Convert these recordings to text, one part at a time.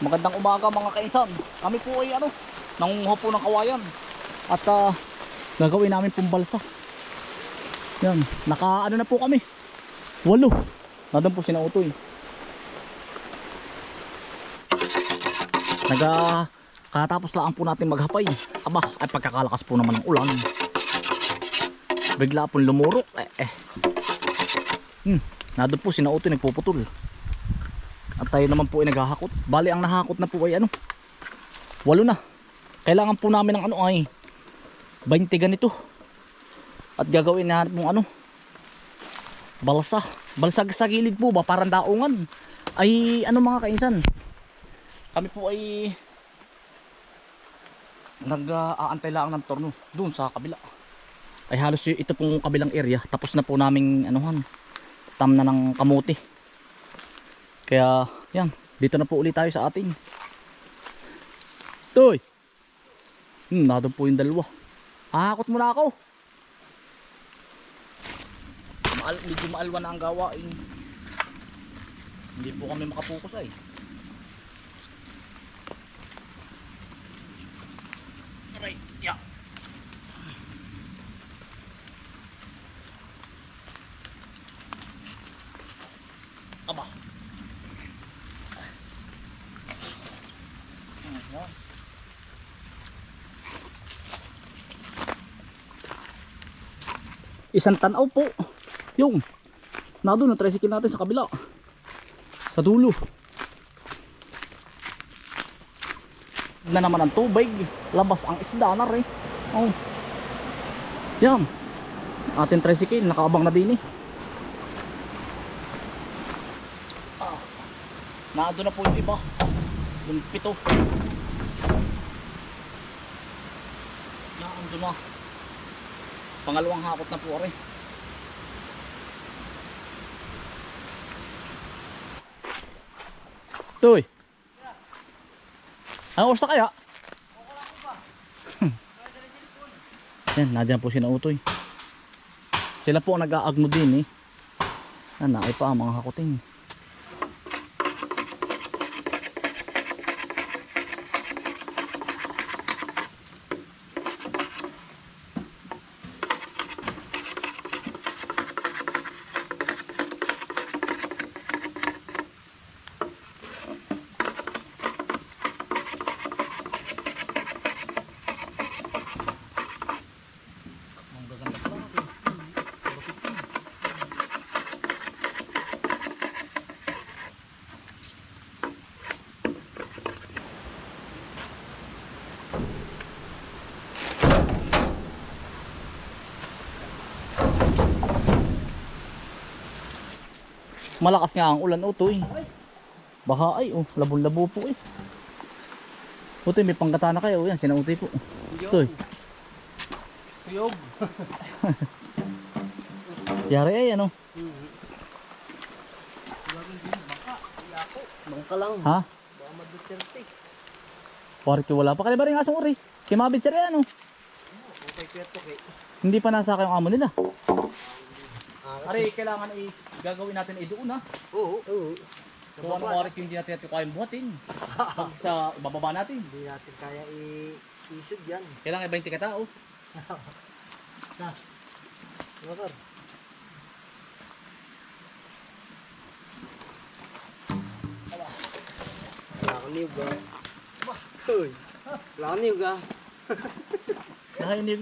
Magandang umaga mga kainsan. Kami po ay ano, nangunguha po ng kawayan. At ah, gagawin namin pong balsa. Yan, naka ano na po kami. Walo. Nadam po sinautoy. Naga katapos lang po natin maghapay. Aba, ay pagkakalakas po naman ng ulan. Bigla pong lumurok. Eh, eh. Hmm, nadam po sinautoy nagpuputol. At tayo naman po ay naghahakot. Bali ang nahakot na po ay ano. Walo na. Kailangan po namin ng ano ay 20 ganito. At gagawin na mong ano. Balsa. Balsa sa gilid po ba? Parang daungan. Ay ano mga kainsan. Kami po ay nag-aantay lang ng torno doon sa kabila. Ay halos ito pong kabilang area. Tapos na po naming anuhan. Tam na ng kamuti. Kaya, yan. Dito na po ulit tayo sa ating. Toy! Hmm, nadun po yung dalawa. Ahakot mo na ako. Maal, medyo maalwa na ang gawain. Hindi po kami makapokus ay. Aray, ya. Aba. Isang tanaw po. Yung. Na tricycle natin sa kabila. Sa dulo. Na naman ang tubig. Labas ang isda na rin. Oh. Yan. Ating tricycle. Nakaabang na din eh. Ah. Nado na po yung iba. Yung pito. Naando na. Pangalawang hakot na po rin. Toy. Ano oras na kaya? Yan, nadyan po si Nautoy. Sila po ang nag-aagno din eh. Nakay pa ang mga hakuting. Malakas nga ang ulan utoy. Baha ay oh, labon-labo po eh. Utoy, may panggatana kayo. Yan, sinautoy po. Utoy. Kuyog. Yari ay ano? Bangka lang. Ha? Baka maduterte. Porque wala pa. Kaya ba rin asong uri? Kimabit sila ano? Okay, kuya to kay. Hindi pa nasa yung amo nila. Ah, Ari, kailangan i gagawin natin ay doon ha. Oo. Oo. Sa Kung anong oras yung hindi natin natin kayang buhatin. Pag sa ibababa natin. hindi natin kaya i-isod yan. Kailangan ay 20 katao. Na. Motor. Wala kang niyog ah. Hoy. Wala kang niyog ah. Nakainig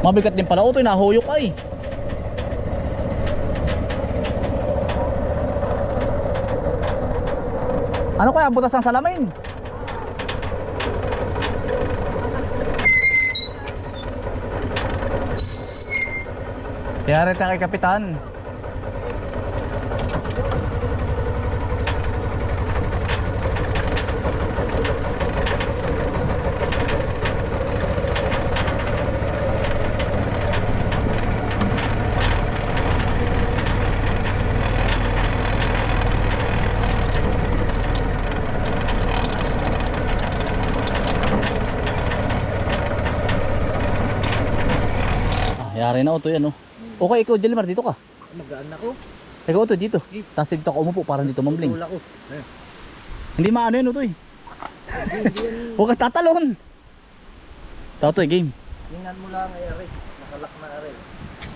Mabigat din pala. Utoy, nahuyok ay. Ano kaya ang butas ng salamin? Kaya rin kay Kapitan. Yari na Utoy ano. Okay, ikaw Jelimar dito ka. Magaan ako. Ikaw Utoy dito. Tapos dito ka umupo para dito mambling. Tula ko. Hindi maano yun Utoy. Huwag ka tatalon. Tatoy game. Tingnan mo lang ay Aray. Nakalak na Aray.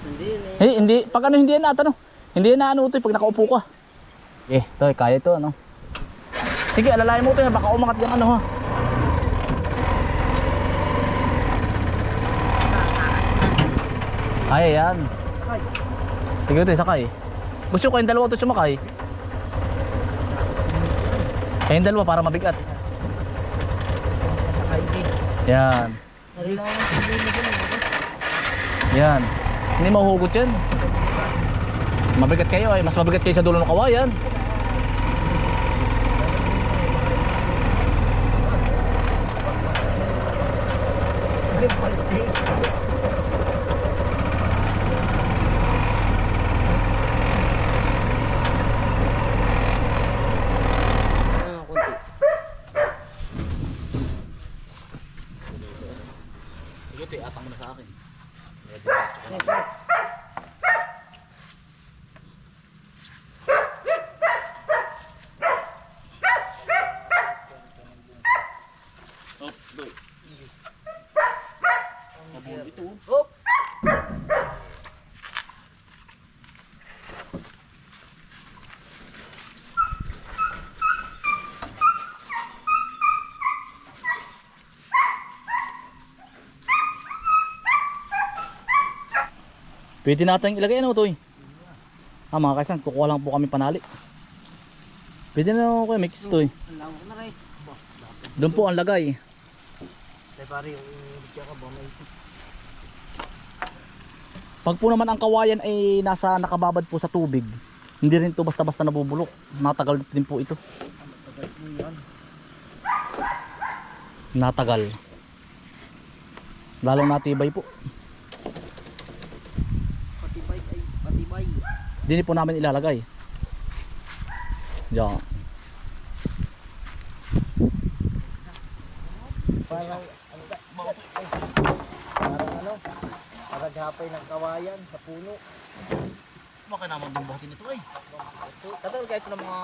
Hindi yun eh. Hindi, hindi, pag ano hindi yan na ano. Hindi yan na ano Utoy pag nakaupo ka. Eh, Toy, kaya ito ano. Sige, alalayan mo Utoy, baka umangat yung ano ha. Ay. Sige Utoy, sakay. Gusto ko kayong dalawa Utoy sumakay. Kayong dalawa para mabigat. Kasakay din. Yan. Yan. Hindi mahuhugot yan. Mabigat kayo ay mas mabigat kayo sa dulo ng kawayan. Big palti. Sige, te, atang mo na sa akin. Oh, Pwede natin ilagay ano to eh. Ah mga kaisan, kukuha lang po kami panali. Pwede na ako mix to eh. Ang lawak na rin. Ba, Doon po ang lagay. Tay pare, yung bitya ka ba may Pag po naman ang kawayan ay nasa nakababad po sa tubig, hindi rin to basta-basta nabubulok. Natagal din po ito. tagal mo yan. Natagal. Lalong natibay po. Dini po namin ilalagay. Diyan. Parang ano? Parang hapay ng kawayan sa puno. Baka naman din buhatin ito ay. Katagal kahit ng mga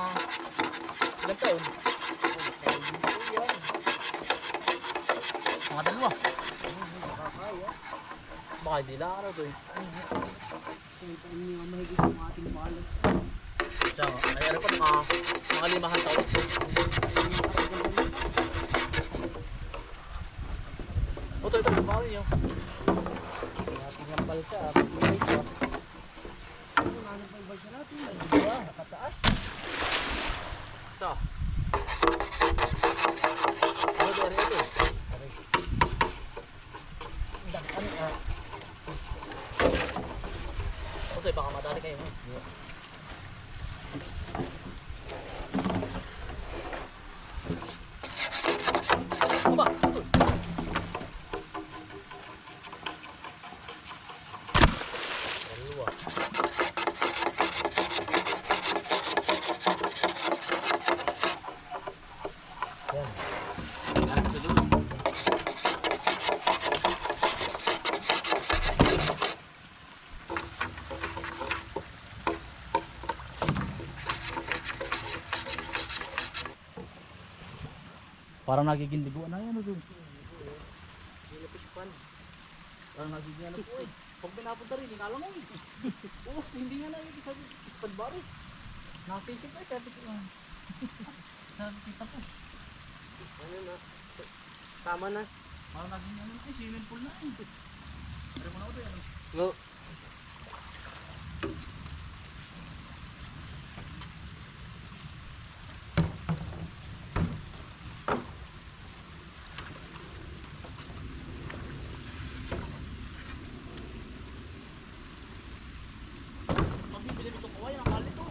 ilang taon. Mga dalawa. Nakakaya. Baka hindi ano to eh. Ito ang mga mahigit ng ating balat. Diyan. Ay ano pa mga, mga limahan taon. O to ito. Bawal niyo. Ating ang balsa. Patibay ka. Ano na ang balsa natin? Ay? Nakataas. Ano Yeah. Parang nagiging liguan na yan. Ano doon? Nilapispan. Parang nagiging ano po eh. Pag pinapunta rin, inala mo eh. Oo, hindi nga na yung sabi, ispad bari. Nakasisip eh, sabi ko. Sabi kita po. Ano na? Tama na. Parang naging ano eh, swimming pool na eh. Pero mo na ito yan. Go. Pag bibili mo ito kuha, yan ang kalit to.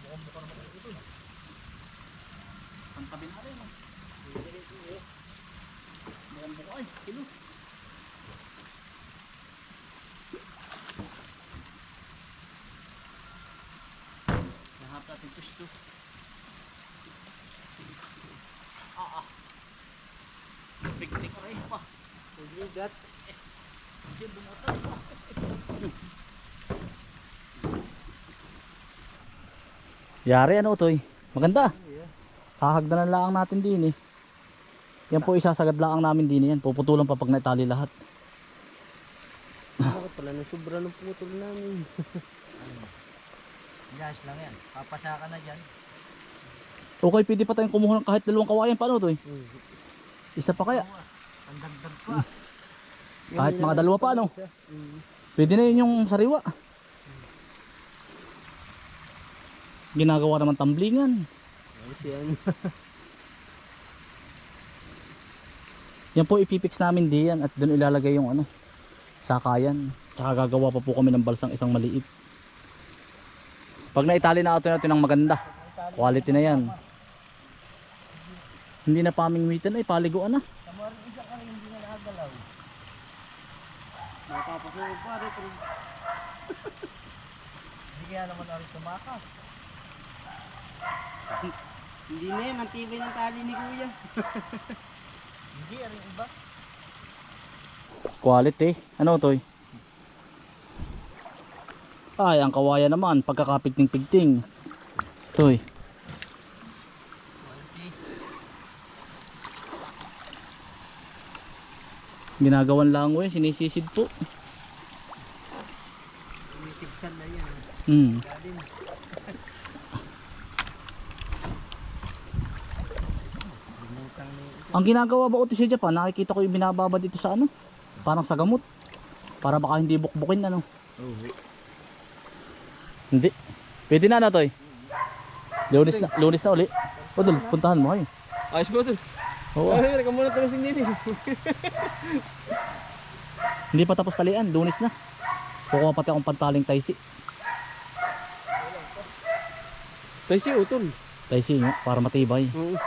Mukhang buka naman ito. Ang tabi natin. oh. ay. Kilo. Lahat natin gusto. Ah ah. Picnic rin pa. Pagbigat. Hindi bumutang pa. Yari ano to Maganda. Hahagdanan lang natin din eh. Yan po isasagad lang namin din yan. Puputulan pa pag naitali lahat. Bakit pala na sobra ng putol namin? Gas lang yan. Papasa ka na dyan. Okay, pwede pa tayong kumuha ng kahit dalawang kawayan. Paano to Hmm. Isa pa kaya? Ang dagdag pa. Kahit mga dalawa pa ano? Hmm. Pwede na yun yung sariwa. Ginagawa naman tamblingan. Ayos yan. Yan po ipipix namin diyan at doon ilalagay yung ano, sakayan. Tsaka gagawa pa po kami ng balsang isang maliit. Pag naitali na ito natin ng maganda, quality na yan. Hindi na pamingwitan ay paliguan na. Tamarin isa ka hindi na nakagalaw. Napapasunog pa rin. Hindi kaya naman na rin tumakas. Hindi na yan. Ang tibay ng tali ni kuya. Hindi, rin iba. Quality. Ano to? Ay, ang kawayan naman, pagkakapigting-pigting. Toy. Ginagawan lang eh, sinisisid po. Umitigsan na yan. Hmm. Ang ginagawa ba uto sa Japan, nakikita ko yung binababad dito sa ano? Parang sa gamot. Para baka hindi bukbukin ano. Oo. Hindi. Pwede na na to eh. Lunes na, lunes na uli. O dul, puntahan mo ay. Ayos ba ito? Oo. Ay, reka muna tayo sing nini. Hindi pa tapos talian, lunes na. Kukuha pati akong pantaling taisi. Tayo si Utol. Taisi nga, para matibay. Oo.